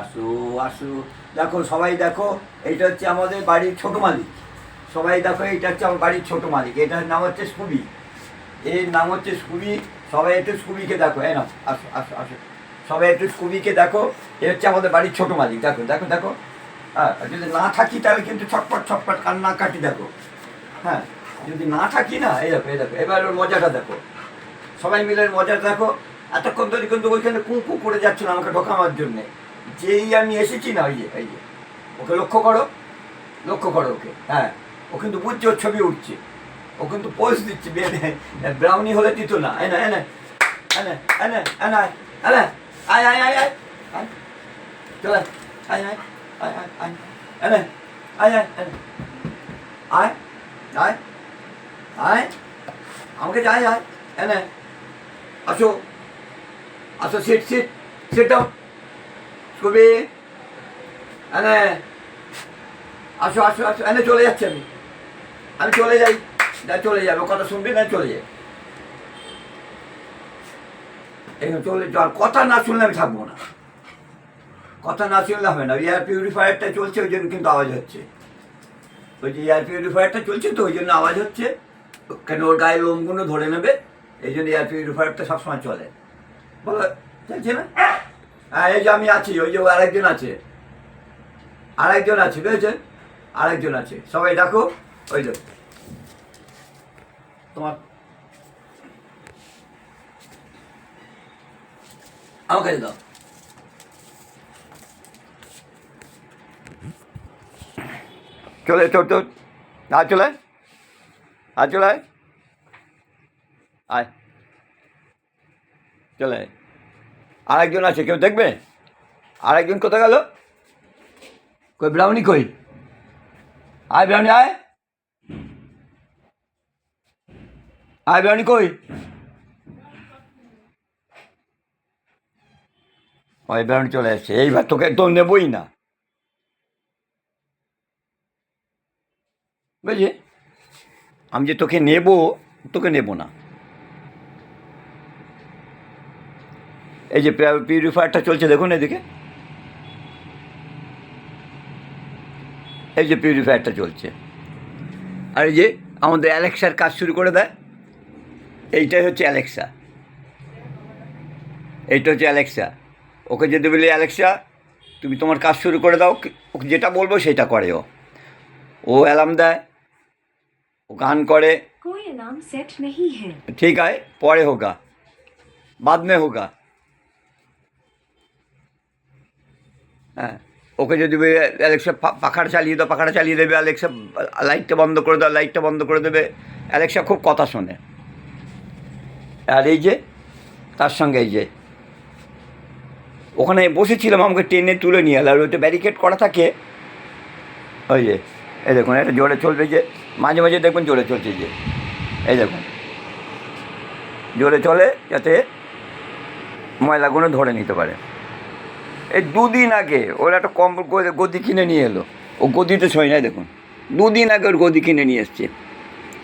আসো আসো। দেখো, সবাই দেখো, এইটা হচ্ছে আমাদের বাড়ির ছোট মালিক। সবাই দেখো, এইটা হচ্ছে আমার বাড়ির ছোট মালিক। এটার নাম হচ্ছে স্কুবি এর নাম হচ্ছে স্কুবি সবাই একটু স্কুবিকে দেখো। হ্যাঁ নাও, আসো আসো আসো। সবাই একটু স্কুবিকে দেখো। এ হচ্ছে আমাদের বাড়ির ছোট মালিক। দেখো দেখো দেখো। হ্যাঁ যদি না থাকি তাহলে কিন্তু ছটপট ছটপট কান্না কাটি দেখো। হ্যাঁ যদি না থাকি না, এই দেখো এই দেখো। এবার ওর মজাটা দেখো। সবাই মিলে মজাটা দেখো। এতক্ষণ ধরে কিন্তু ওইখানে কু কু করে যাচ্ছিল আমাকে ঢোকানোর জন্যে। যেই আমি এসেছি না ওই যে, এই যে। ওকে লক্ষ্য করো লক্ষ্য করো ওকে হ্যাঁ। ও কিন্তু বুঝছে, ওর ছবি উঠছে। ও কিন্তু পোজ দিচ্ছে ব্রাউনি হলে দিত না। এনে এনে এনে এনে এনে এনে আয় আয় আয় আয়। আয়। আমাকে যাই আয়। এনে আসো। আসো সিট সিট সিট ডাউন কবি, এনে, আসো আসো আসো, এনে চলে যাচ্ছি আমি। আমি চলে যাই, না চলে যাবে, কথা শুনবি না চলে যাই। এখানে চলে যাওয়ার কথা না শুনলে আমি থাকব না। কথা না শুনলে হবে না এয়ার পিউরিফায়ারটা চলছে, ওই জন্য কিন্তু আওয়াজ হচ্ছে। ওই যে এয়ার পিউরিফায়ারটা চলছে তো, ওই জন্য আওয়াজ হচ্ছে। কেন ওর গায়ে লোমগুলো ধরে নেবে? এই জন্য এয়ার পিউরিফায়ারটা সবসময় চলে। বলো, চলছে না? হ্যাঁ এই যে আমি আছি, ওই যে আরেকজন আছে। আরেকজন আছে, বুঝেছেন? আরেকজন আছে। সবাই দেখো, ওই যে। তোমার আমার কাছে দাও। চলে, চল চল। আর চলে আর চলে আয়। আয়। চলে আয়। আরেকজন আছে, কেউ দেখবে? আরেকজন কোথায় গেল? কই ব্রাউনি কই? আয় ব্রাউনি আয়। আয় ব্রাউনি কই? ওই ব্রাউনি চলে এসছে। এইবার তোকে তো নেবই না। বুঝলি? আমি যে তোকে নেব তোকে নেব না। এই যে পিউরিফায়ারটা চলছে দেখুন এদিকে। এই যে পিউরিফায়ারটা চলছে। আর এই যে আমাদের অ্যালেক্সার কাজ শুরু করে দেয়। এইটাই হচ্ছে অ্যালেক্সা এইটা হচ্ছে অ্যালেক্সা ওকে যদি বলি অ্যালেক্সা তুমি তোমার কাজ শুরু করে দাও। ওকে যেটা বলব সেটা করে ও। ও অ্যালার্ম দেয় ও গান করে। ঠিক আছে পরে হোক বাদ মে হোগা হ্যাঁ। ওকে যদি অ্যালেক্সা পাখাটা চালিয়ে দাও, পাখাটা চালিয়ে দেবে, অ্যালেক্সা, লাইটটা বন্ধ করে দাও, লাইটটা বন্ধ করে দেবে। অ্যালেক্সা খুব কথা শোনে। আর এই যে, তার সঙ্গে এই যে, ওখানে বসেছিলাম, আমাকে টেনে তুলে নিয়ে এলো। আর ওইটা ব্যারিকেড করা থাকে, ওই যে, এই দেখুন, এটা জোরে চলবে যে, মাঝে মাঝে দেখুন জোরে চলছে যে, এই দেখুন। জোরে চলে যাতে ময়লাগুলো ধরে নিতে পারে। এই দুদিন আগে ওর একটা কম গদি- কিনে নিয়ে এলো। ও গদিতে ছয় নাই, দেখুন। দুদিন আগে ওর গদি কিনে নিয়ে এসছে।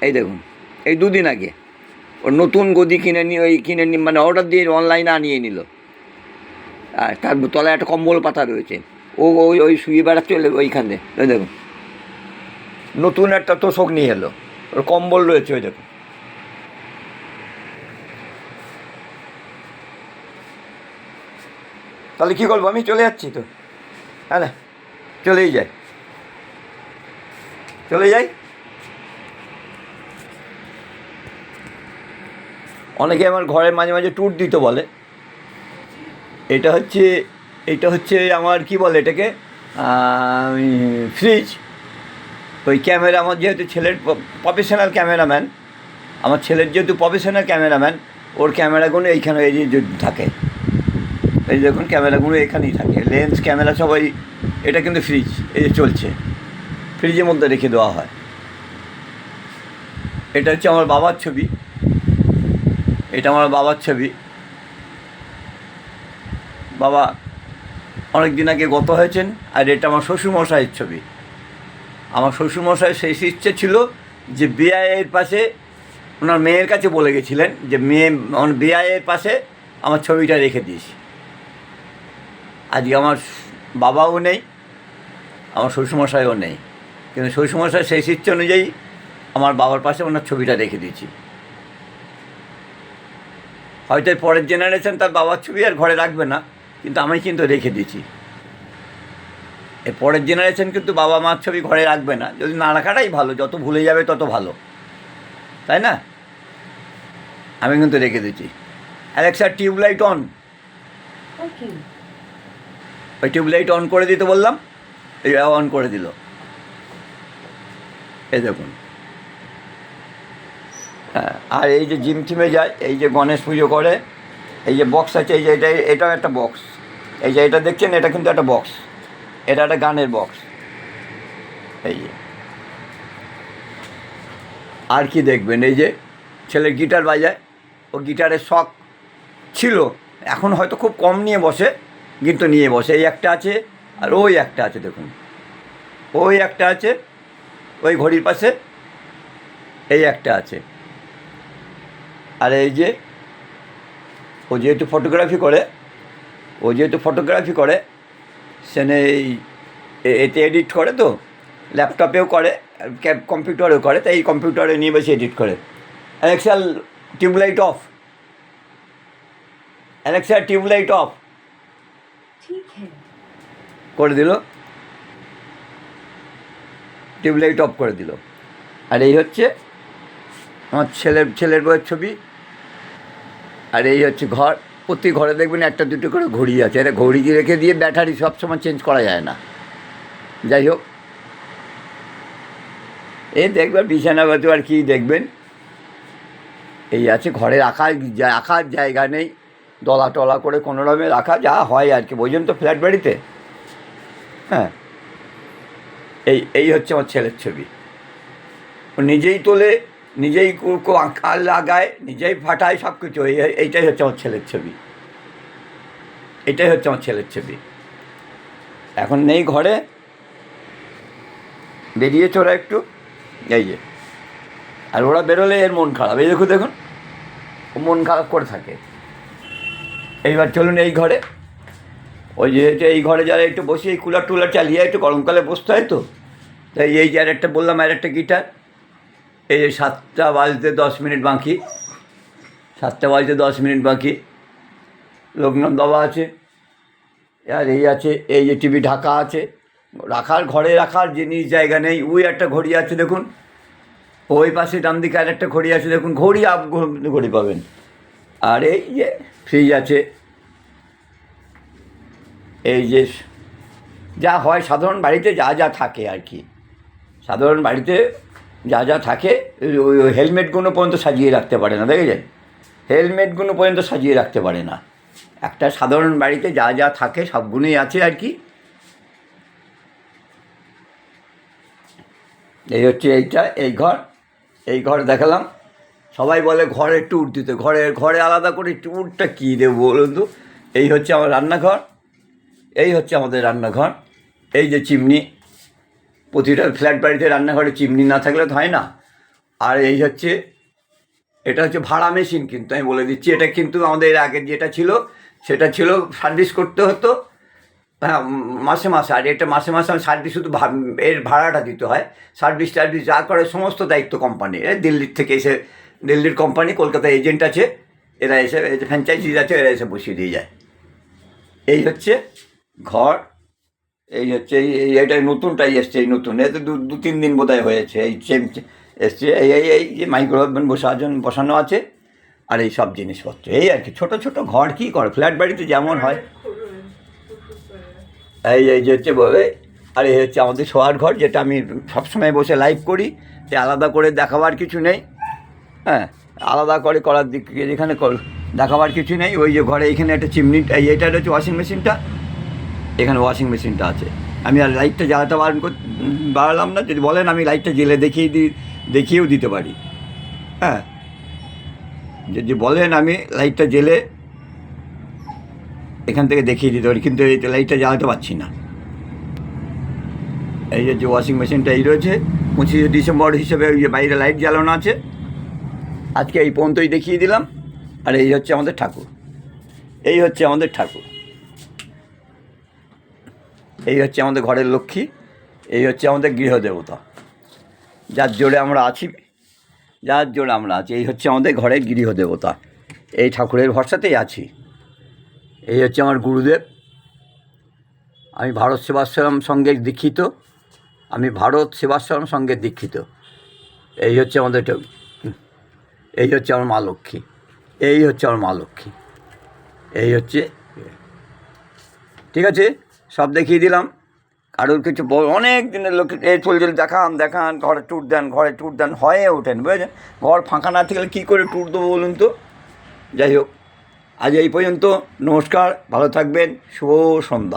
এই দেখুন, এই দুদিন আগে। ওর নতুন গদি কিনে নিয়ে, ওই কিনে নিয়ে মানে অর্ডার দিয়ে অনলাইনে আনিয়ে নিল। আর তার তলায় একটা কম্বল পাতা রয়েছে। ও ওই ওই শুয়ে বেড়াচ্ছে ওইখানে। ওই দেখুন। নতুন একটা তোষক নিয়ে এলো। ওর কম্বল রয়েছে, ওই দেখুন। তাহলে কী করব? আমি চলে যাচ্ছি তো। হ্যাঁ না? চলেই যাই। চলে যাই? অনেকে আমার ঘরে মাঝে মাঝে ট্যুর দিতে বলে। এটা হচ্ছে এটা হচ্ছে আমার কি বলে এটাকে? ফ্রিজ ওই ক্যামেরা আমার যেহেতু ছেলের প্রফেশনাল ক্যামেরাম্যান আমার ছেলের যেহেতু প্রফেশনাল ক্যামেরাম্যান ওর ক্যামেরাগুলো এইখানে এই যে থাকে। এই দেখুন ক্যামেরাগুলো এখানেই থাকে। লেন্স ক্যামেরা সবাই, এটা কিন্তু ফ্রিজ এই যে চলছে। ফ্রিজের মধ্যে রেখে দেওয়া হয়। এটা হচ্ছে আমার বাবার ছবি। এটা আমার বাবার ছবি। বাবা অনেক দিন আগে গত হয়েছেন, আর এটা আমার শ্বশুরমশাইয়ের ছবি। আমার শ্বশুরমশাইয়ের শেষ ইচ্ছে ছিল যে বিআইয়ের পাশে ওনার মেয়ের কাছে বলে গেছিলেন যে, মেয়ে বিআইয়ের পাশে আমার ছবিটা রেখে দিস। আজকে আমার বাবাও নেই, আমার শ্বশুরমশাইও নেই। কিন্তু শ্বশুরমশাই সেই শিষ্য অনুযায়ী আমার বাবার পাশে ওনার ছবিটা রেখে দিয়েছি। হয়তো পরের জেনারেশন তার বাবার ছবি আর ঘরে রাখবে না, কিন্তু আমি কিন্তু রেখে দিয়েছি। এর পরের জেনারেশন কিন্তু বাবা মার ছবি ঘরে রাখবে না। যদি না রাখাটাই ভালো, যত ভুলে যাবে তত ভালো। তাই না? আমি কিন্তু রেখে দিয়েছি। অ্যালেক্সা টিউবলাইট অন ওই টিউবলাইট অন করে দিতে বললাম, এই অন করে দিল। এই দেখুন। হ্যাঁ আর এই যে জিম টিমে যায়, এই যে গণেশ পুজো করে, এই যে বক্স আছে, এই যে এটা, এটাও একটা বক্স এই যে এটা দেখছেন, এটা কিন্তু একটা বক্স এটা একটা গানের বক্স এই যে। আর কি দেখবেন, এই যে ছেলে গিটার বাজায়, ও গিটারের শখ ছিল, এখন হয়তো খুব কম নিয়ে বসে। কিন্তু নিয়ে বসে, এই একটা আছে আর ওই একটা আছে, দেখুন। ওই একটা আছে, ওই ঘড়ির পাশে এই একটা আছে। আর এই যে, ও যেহেতু ফটোগ্রাফি করে, ও যেহেতু ফটোগ্রাফি করে সেনে এতে এডিট করে তো ল্যাপটপেও করে কম্পিউটারেও করে, তাই এই কম্পিউটারে নিয়ে বসে এডিট করে। Alexa tubelight off. Alexa tubelight off. করে দিল। টিউবলাইট অফ করে দিল। আর এই হচ্ছে আমার ছেলের ছেলের বউয়ের ছবি। আর এই হচ্ছে ঘর। প্রতি ঘরে দেখবেন একটা, দুটো করে ঘড়ি আছে। এটা ঘড়ি রেখে দিয়ে ব্যাটারি সবসময় চেঞ্জ করা যায় না। যাই হোক। এই দেখবেন বিছানা বিছানাপাতি আর কি দেখবেন। এই আছে ঘরে রাখার রাখার জায়গা নেই। দলা টলা করে কোনো রকমে রাখা, যা হয় আর কি। বোঝেন তো ফ্ল্যাট বাড়িতে? হ্যাঁ। এই এই হচ্ছে আমার ছেলের ছবি। ও নিজেই তোলে, নিজেই কু- কু- আঁকা লাগায়, নিজেই ফাটায় সব কিছু এই, এইটাই হচ্ছে আমার ছেলের ছবি। এটাই হচ্ছে আমার ছেলের ছবি। এখন নেই ঘরে। বেরিয়েছে ওরা একটু। এই যে। আর ওরা বেরোলে এর মন খারাপ। এই দেখুন দেখুন। ও মন খারাপ করে থাকে। এইবার চলুন এই ঘরে। ওই যেহেতু এই ঘরে যারা একটু বসে, এই কুলার টুলার চালিয়ে একটু গরমকালে বসতে হয় তো? তাই এই যে আর একটা বললাম আর একটা গিটার। এই যে সাতটা বাজতে দশ মিনিট বাকি। সাতটা বাজতে দশ মিনিট বাকি। লোকনাথ বাবা আছে, আর এই আছে, এই যে টিভি ঢাকা আছে। রাখার ঘরে রাখার জিনিস জায়গা নেই। ওই একটা ঘড়ি আছে, দেখুন। ওই পাশে ডান দিকে আর একটা ঘড়ি আছে, দেখুন। ঘড়ি আপ ঘড়ি পাবেন। আর এই যে ফ্রিজ আছে। এই যে যা হয়, সাধারণ বাড়িতে যা যা থাকে আর কি। সাধারণ বাড়িতে যা যা থাকে, ওই হেলমেটগুলো পর্যন্ত সাজিয়ে রাখতে পারে না, দেখেছেন? হেলমেটগুলো পর্যন্ত সাজিয়ে রাখতে পারে না। একটা সাধারণ বাড়িতে যা যা থাকে সবগুলোই আছে আর কি। এই হচ্ছে এইটা, এই ঘর এই ঘর দেখালাম। সবাই বলে ঘরে ট্যুর দিতে ঘরে ঘরে আলাদা করে ট্যুরটা কী দেবো বলুন তো? এই হচ্ছে আমার রান্নাঘর। এই হচ্ছে আমাদের রান্নাঘর। এই যে চিমনি, প্রতিটা ফ্ল্যাট বাড়িতে রান্নাঘরে চিমনি না থাকলে তো হয় না। আর এই হচ্ছে, এটা হচ্ছে ভাড়া মেশিন কিন্তু, আমি বলে দিচ্ছি, এটা কিন্তু আমাদের আগের যেটা ছিল, সেটা ছিল সার্ভিস করতে হতো। হ্যাঁ মাসে মাসে, আর এটা মাসে মাসে আমি সার্ভিস শুধু এর ভাড়াটা দিতে হয়। সার্ভিস টার্ভিস যা করে সমস্ত দায়িত্ব কোম্পানি দিল্লির থেকে এসে, দিল্লির কোম্পানি কলকাতা এজেন্ট আছে, এরা এসে ফ্র্যাঞ্চাইজিস আছে, এরা এসে বসিয়ে দিয়ে যায়। এই হচ্ছে ঘর, এই হচ্ছে, এই এটাই নতুনটাই এসছে, এই নতুন। এতে দু দু, তিন দিন বোধহয় হয়েছে, এই এসছে, এই এই এই যে মাইক্রোওভেন বসাজন বসানো আছে, আর এই সব জিনিসপত্র। এই আর কি, ছোটো ছোটো ঘর কী করে? ফ্ল্যাট বাড়িতে যেমন হয়। এই এই যে হচ্ছে বলে আর এই হচ্ছে আমাদের শোয়ার ঘর, যেটা আমি সবসময় বসে লাইভ করি যে আলাদা করে দেখাবার কিছু নেই হ্যাঁ আলাদা করে করার দিক, যেখানে দেখাবার কিছু নেই, ওই যে ঘরে এখানে একটা চিমনি এই, এইটা হচ্ছে ওয়াশিং মেশিনটা এখানে ওয়াশিং মেশিনটা আছে। আমি আর লাইটটা জ্বালাতে বারণ বাড়ালাম না, যদি বলেন আমি লাইটটা জেলে দেখিয়ে দিই দেখিয়েও দিতে পারি। হ্যাঁ। যদি বলেন আমি লাইটটা জেলে এখান থেকে দেখিয়ে দিতে পারি, কিন্তু এই লাইটটা জ্বালাতে পারছি না। এই যে যে ওয়াশিং মেশিনটা এই রয়েছে, পঁচিশে ডিসেম্বর হিসেবে ওই যে বাইরে লাইট জ্বালানো আছে। আজকে এই পর্যন্তই দেখিয়ে দিলাম। আর এই হচ্ছে আমাদের ঠাকুর। এই হচ্ছে আমাদের ঠাকুর। এই হচ্ছে আমাদের ঘরের লক্ষ্মী, এই হচ্ছে আমাদের গৃহদেবতা। যার জোরে আমরা আছি, যার জোরে আমরা আছি, এই হচ্ছে আমাদের ঘরের গৃহদেবতা। এই ঠাকুরের ভরসাতেই আছি। এই হচ্ছে আমার গুরুদেব। আমি ভারত সেবাশ্রম সঙ্গে দীক্ষিত। আমি ভারত সেবাশ্রম সঙ্গে দীক্ষিত। এই হচ্ছে আমাদের এই হচ্ছে আমার মা লক্ষ্মী। এই হচ্ছে আমার মা লক্ষ্মী। এই হচ্ছে ঠিক আছে? সব দেখিয়ে দিলাম। কারোর কিছু অনেক দিনের লোক এই চলছিল দেখান দেখান, ঘরে ট্যুর দেন, ঘরে ট্যুর দেন, হয়ে ওঠেন, বুঝেছেন? ঘর ফাঁকা না থাকলে কী করে ট্যুর দেবো বলুন তো? যাই হোক, আজ এই পর্যন্ত, নমস্কার, ভালো থাকবেন, শুভ সন্ধ্যা।